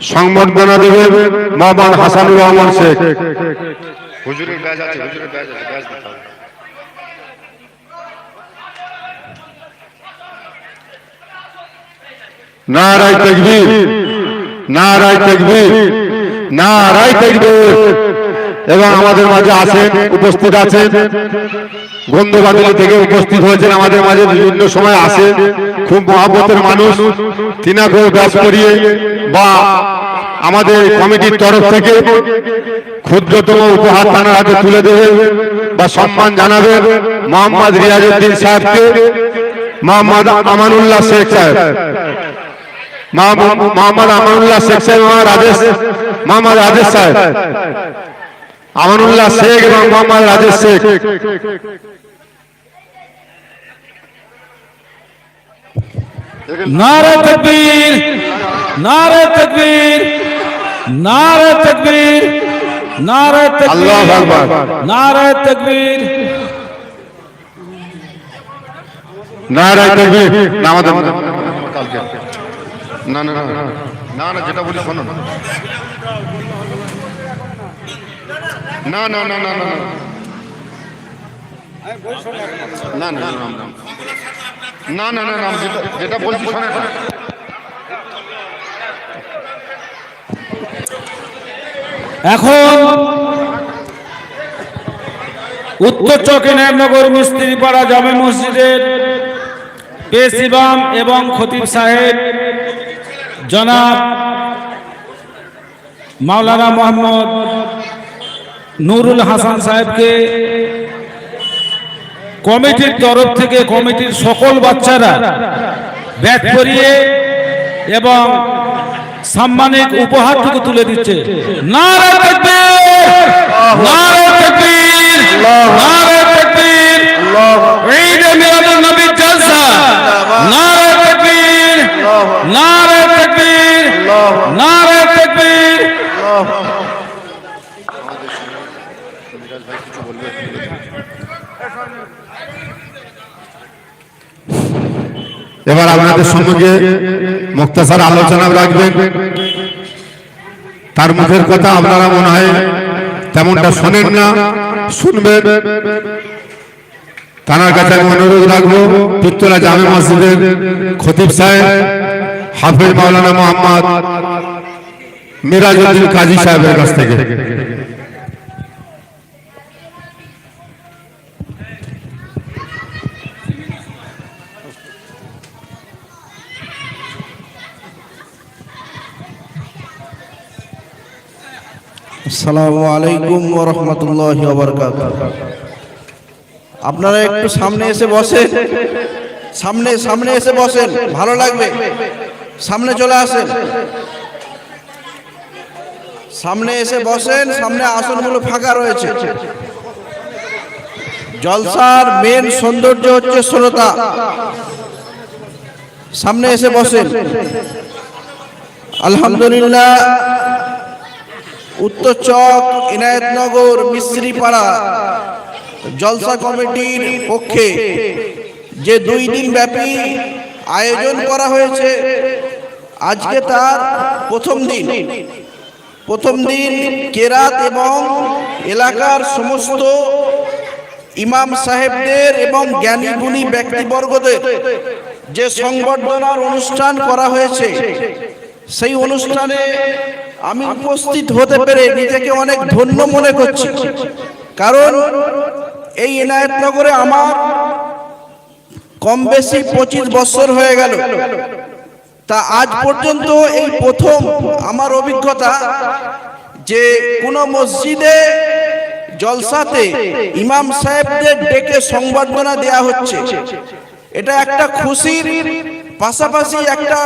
সংবর্ধনা দেবেন মোহাম্মদ হাসানুর রহমান শেখ। হুজুরের ব্যাজ আছে হুজুরের ব্যাজ আছে ব্যাজ দিতে হবে। নারায় তকবীর নারায় তকবীর নারায় তকবীর। এবং আমাদের মাঝে আছেন উপস্থিত আছেন। গন্ধবাদলী থেকে উপস্থিত হয়েছেন আমাদের মাঝে বিভিন্ন সময় আসেন। খুব মহাব্বতের মানুষ তিনাকেও ব্যাস করিয়ে বা আমাদের কমিটির তরফ থেকে ক্ষুদ্রতম উপহার তানার হাতে তুলে দেবেন বা সম্মান জানাবেন মোহাম্মদ রিয়াজউদ্দিন সাহেবকে, মোহাম্মদ আমানুল্লাহ শেখ সাহেব। মোহাম্মদ মোহাম্মদ আমানুল্লাহ শেখ সাহেব আমার রাজেশ, মোহাম্মদ রাজেশ সাহেব। আমানুল্লাহ শেখ এবং মোহাম্মদ রাজেশ শেখ। নারে তকবীর নারে তকবীর নারে তকবীর নারে তকবীর। নারে তকবীর নারায় তকবীর না আমাদের কালকে না না না না না যেটা বলি শোনো না না না না না না না না না না না না যেটা বলছি না এখন উত্তর চকিনায়নগর মিস্ত্রিপাড়া জামে মসজিদের এবং খতিব সাহেব, জনাব মাওলানা মোহাম্মদ নুরুল হাসান সাহেবকে কমিটির তরফ থেকে কমিটির সকল বাচ্চারা ব্যাট করিয়ে এবং সাম্মানিক উপহারটুকু তুলে দিচ্ছে। এবার আপনাদের সঙ্গে মুক্তাসার আলোচনা রাখবেন। তার মুখের কথা আপনারা মনে হয় তেমনটা শোনেন না, শুনবেন। তার কাছে আমি অনুরোধ রাখব, পিত্তলা জামে মসজিদের খতিব সাহেব, হাফিজ মাওলানা মোহাম্মদ মিরাজউদ্দিন কাজী সাহেবের কাছ থেকে। আসসালামু আলাইকুম রাহমাতুল্লাহি আপনারা একটু সামনে এসে বসেন। সামনে সামনে এসে বসেন। ভালো লাগবে। সামনে চলে আসেন। সামনে এসে বসেন। সামনে আসনগুলো ফাঁকা রয়েছে। জলসার মেন সৌন্দর্য হচ্ছে শ্রোতা। সামনে এসে বসেন। আলহামদুলিল্লাহ। উত্তর চক, ইনায়তনগর মিস্ত্রিপাড়া জলসা কমিটির পক্ষে যে দুই দিন ব্যাপী আয়োজন করা হয়েছে, আজকে তার প্রথম দিন। প্রথম দিন কেরাত এবং এলাকার সমস্ত ইমাম সাহেবদের এবং জ্ঞানী গুণী ব্যক্তিবর্গদের যে সংবর্ধনার অনুষ্ঠান করা হয়েছে, সেই অনুষ্ঠানে আমি উপস্থিত হতে পেরে নিজেকে অনেক ধন্য মনে করছি। কারণ এই এনায়েতনগরে আমার কম বেশি পঁচিশ বছর হয়ে গেল। তা আজ পর্যন্ত এই প্রথম আমার অভিজ্ঞতা যে কোনো মসজিদে জলসাতে ইমাম সাহেবদের ডেকে সংবর্ধনা দেয়া হচ্ছে। এটা একটা খুশির পাশাপাশি একটা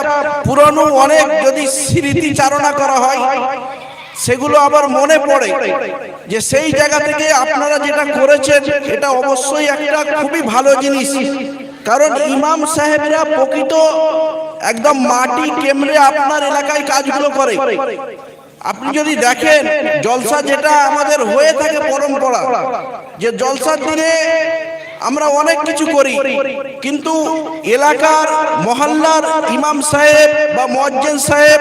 পুরনো অনেক যদি স্মৃতিচারণা করা হয়, সেগুলো আবার মনে পড়ে যে সেই জায়গা থেকে আপনারা যেটা করেছেন, এটা অবশ্যই একটা খুবই ভালো জিনিস। কারণ ইমাম সাহেবরা প্রকৃত একদম মাটি কেমড়ে আপনার এলাকায় কাজগুলো করে। আপনি যদি দেখেন, জলসা যেটা আমাদের হয়ে থাকে পরম্পরা, যে জলসার দিনে আমরা অনেক কিছু করি কিন্তু এলাকার মহল্লার ইমাম সাহেব বা মজ্জেন সাহেব